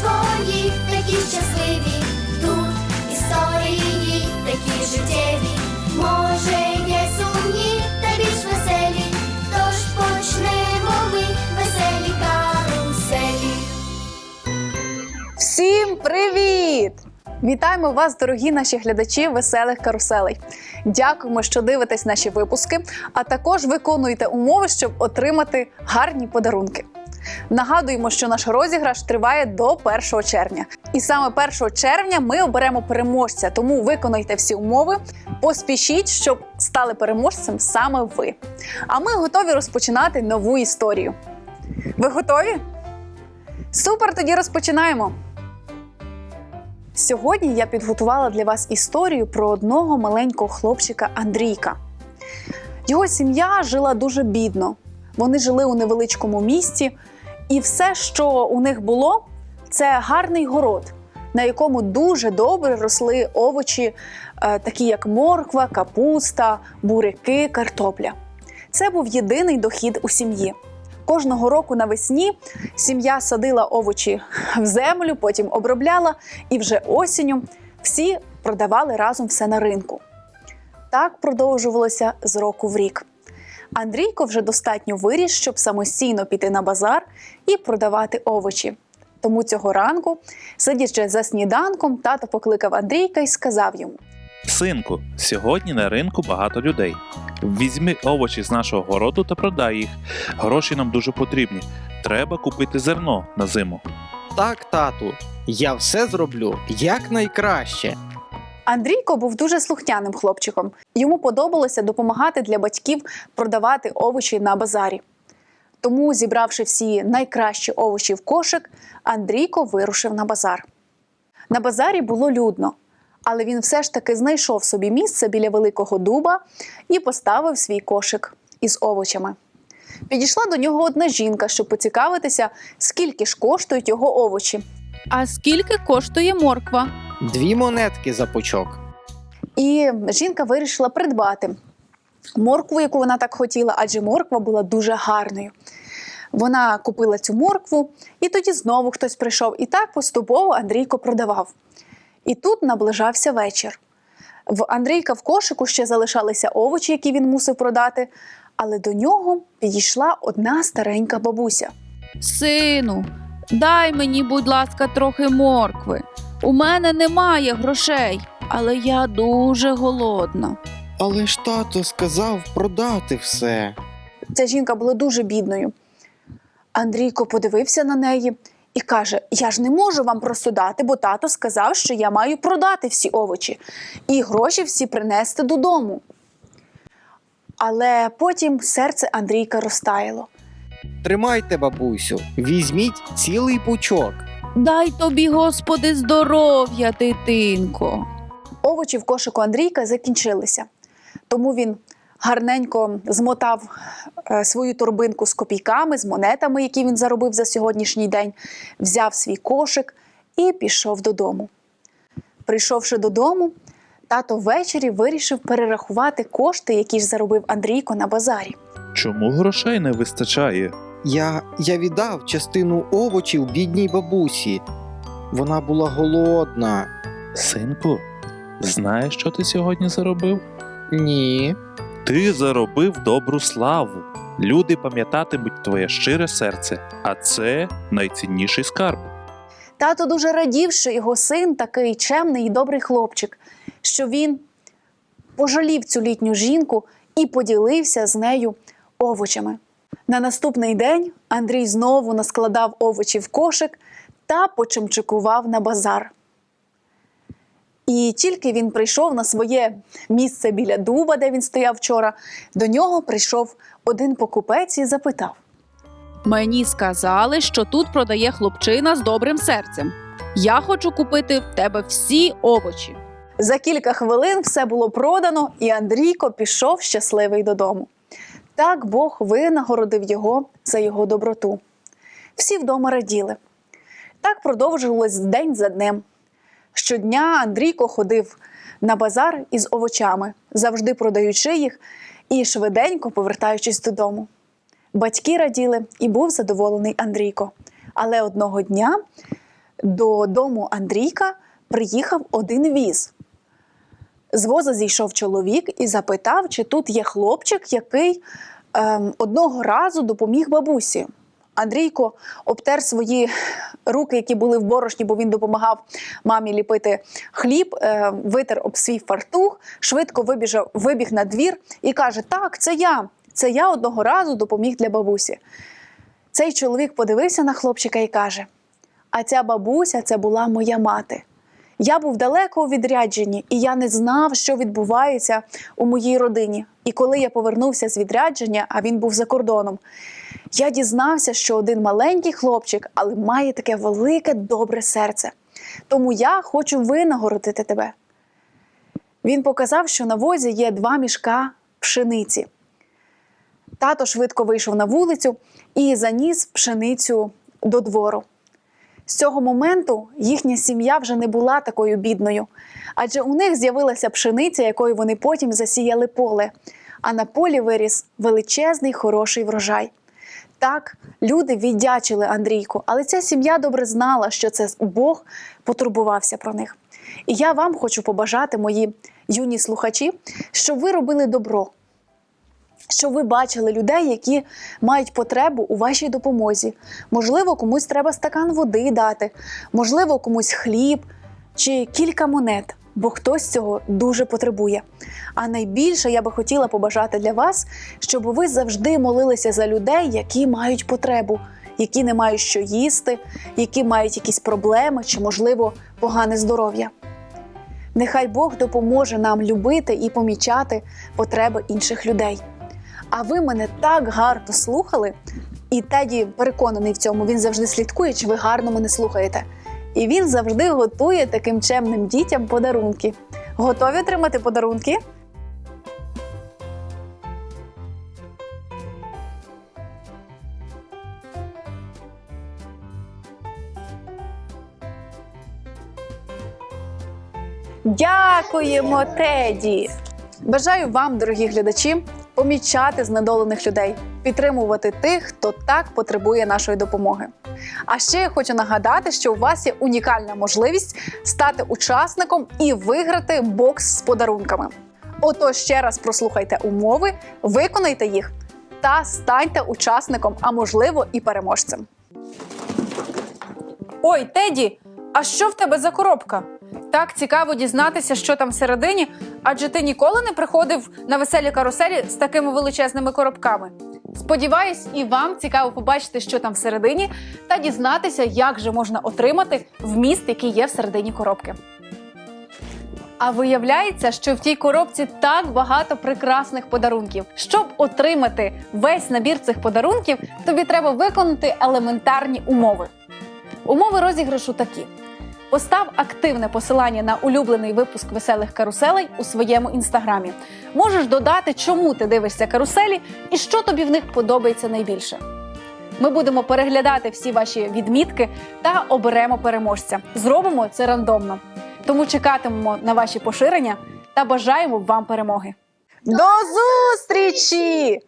свої, такі щасливі. Тут історії такі життєві. Може, є сумні та більш веселі. Тож почнемо ми веселі каруселі. Всім привіт! Вітаємо вас, дорогі наші глядачі веселих каруселей. Дякуємо, що дивитесь наші випуски, а також виконуєте умови, щоб отримати гарні подарунки. Нагадуємо, що наш розіграш триває до 1 червня. І саме 1 червня ми оберемо переможця, тому виконайте всі умови, поспішіть, щоб стали переможцем саме ви. А ми готові розпочинати нову історію. Ви готові? Супер! Тоді розпочинаємо. Сьогодні я підготувала для вас історію про одного маленького хлопчика Андрійка. Його сім'я жила дуже бідно. Вони жили у невеличкому місті, і все, що у них було, це гарний город, на якому дуже добре росли овочі, е, такі як морква, капуста, буряки, картопля. Це був єдиний дохід у сім'ї. Кожного року навесні сім'я садила овочі в землю, потім обробляла, і вже осінню всі продавали разом все на ринку. Так продовжувалося з року в рік. Андрійко вже достатньо виріс, щоб самостійно піти на базар і продавати овочі. Тому цього ранку, сидячи за сніданком, тато покликав Андрійка і сказав йому: Синку, сьогодні на ринку багато людей. Візьми овочі з нашого городу та продай їх. Гроші нам дуже потрібні. Треба купити зерно на зиму. Так, тату, я все зроблю якнайкраще. Андрійко був дуже слухняним хлопчиком. Йому подобалося допомагати для батьків продавати овочі на базарі. Тому, зібравши всі найкращі овочі в кошик, Андрійко вирушив на базар. На базарі було людно, але він все ж таки знайшов собі місце біля великого дуба і поставив свій кошик із овочами. Підійшла до нього одна жінка, щоб поцікавитися, скільки ж коштують його овочі. А скільки коштує морква? Дві монетки за пучок. І жінка вирішила придбати моркву, яку вона так хотіла, адже морква була дуже гарною. Вона купила цю моркву, і тоді знову хтось прийшов. І так поступово Андрійко продавав. І тут наближався вечір. В Андрійка в кошику ще залишалися овочі, які він мусив продати, але до нього підійшла одна старенька бабуся. Сину, дай мені, будь ласка, трохи моркви. У мене немає грошей, але я дуже голодна. Але ж тато сказав продати все. Ця жінка була дуже бідною. Андрійко подивився на неї і каже: Я ж не можу вам просто дати, бо тато сказав, що я маю продати всі овочі і гроші всі принести додому. Але потім серце Андрійка розтаяло. Тримайте, бабусю, візьміть цілий пучок. Дай тобі, Господи, здоров'я, дитинко. Овочі в кошику Андрійка закінчилися. Тому він гарненько змотав е, свою торбинку з копійками, з монетами, які він заробив за сьогоднішній день, взяв свій кошик і пішов додому. Прийшовши додому, тато ввечері вирішив перерахувати кошти, які ж заробив Андрійко на базарі. Чому грошей не вистачає? Я, я віддав частину овочів бідній бабусі. Вона була голодна. Синку, знаєш, що ти сьогодні заробив? Ні. Ти заробив добру славу. Люди пам'ятатимуть твоє щире серце, а це найцінніший скарб. Тато дуже радів, що його син такий чемний і добрий хлопчик, що він пожалів цю літню жінку і поділився з нею овочами. На наступний день Андрій знову наскладав овочі в кошик та почимчикував на базар. І тільки він прийшов на своє місце біля дуба, де він стояв вчора, до нього прийшов один покупець і запитав. Мені сказали, що тут продає хлопчина з добрим серцем. Я хочу купити в тебе всі овочі. За кілька хвилин все було продано, і Андрійко пішов щасливий додому. Так Бог винагородив його за його доброту. Всі вдома раділи. Так продовжувалось день за днем. Щодня Андрійко ходив на базар із овочами, завжди продаючи їх і швиденько повертаючись додому. Батьки раділи і був задоволений Андрійко. Але одного дня до дому Андрійка приїхав один віз. З воза зійшов чоловік і запитав, чи тут є хлопчик, який ем, одного разу допоміг бабусі. Андрійко обтер свої руки, які були в борошні, бо він допомагав мамі ліпити хліб, е, витер об свій фартух, швидко вибіжав, вибіг на двір і каже: Так, це я. Це я одного разу допоміг для бабусі. Цей чоловік подивився на хлопчика і каже: А ця бабуся це була моя мати. Я був далеко у відрядженні, і я не знав, що відбувається у моїй родині. І коли я повернувся з відрядження, а він був за кордоном, я дізнався, що один маленький хлопчик, але має таке велике добре серце. Тому я хочу винагородити тебе. Він показав, що на возі є два мішка пшениці. Тато швидко вийшов на вулицю і заніс пшеницю до двору. З цього моменту їхня сім'я вже не була такою бідною, адже у них з'явилася пшениця, якою вони потім засіяли поле, а на полі виріс величезний хороший врожай. Так, люди віддячили Андрійку, але ця сім'я добре знала, що це Бог потурбувався про них. І я вам хочу побажати, мої юні слухачі, щоб ви робили добро, щоб ви бачили людей, які мають потребу у вашій допомозі. Можливо, комусь треба стакан води дати, можливо, комусь хліб чи кілька монет, бо хтось цього дуже потребує. А найбільше я би хотіла побажати для вас, щоб ви завжди молилися за людей, які мають потребу, які не мають що їсти, які мають якісь проблеми чи, можливо, погане здоров'я. Нехай Бог допоможе нам любити і помічати потреби інших людей. А ви мене так гарно слухали, і Теді переконаний в цьому, він завжди слідкує, чи ви гарно мене слухаєте. І він завжди готує таким чемним дітям подарунки. Готові отримати подарунки? Дякуємо, Теді! Бажаю вам, дорогі глядачі, помічати знедолених людей, підтримувати тих, хто так потребує нашої допомоги. А ще я хочу нагадати, що у вас є унікальна можливість стати учасником і виграти бокс з подарунками. Отож, ще раз прослухайте умови, виконайте їх та станьте учасником, а можливо і переможцем. Ой, Теді, а що в тебе за коробка? Так цікаво дізнатися, що там всередині, адже ти ніколи не приходив на веселі каруселі з такими величезними коробками. Сподіваюсь, і вам цікаво побачити, що там всередині, та дізнатися, як же можна отримати вміст, який є всередині коробки. А виявляється, що в тій коробці так багато прекрасних подарунків. Щоб отримати весь набір цих подарунків, тобі треба виконати елементарні умови. Умови розіграшу такі: постав активне посилання на улюблений випуск веселих каруселей у своєму інстаграмі. Можеш додати, чому ти дивишся каруселі і що тобі в них подобається найбільше. Ми будемо переглядати всі ваші відмітки та оберемо переможця. Зробимо це рандомно. Тому чекатимемо на ваші поширення та бажаємо вам перемоги. До зустрічі!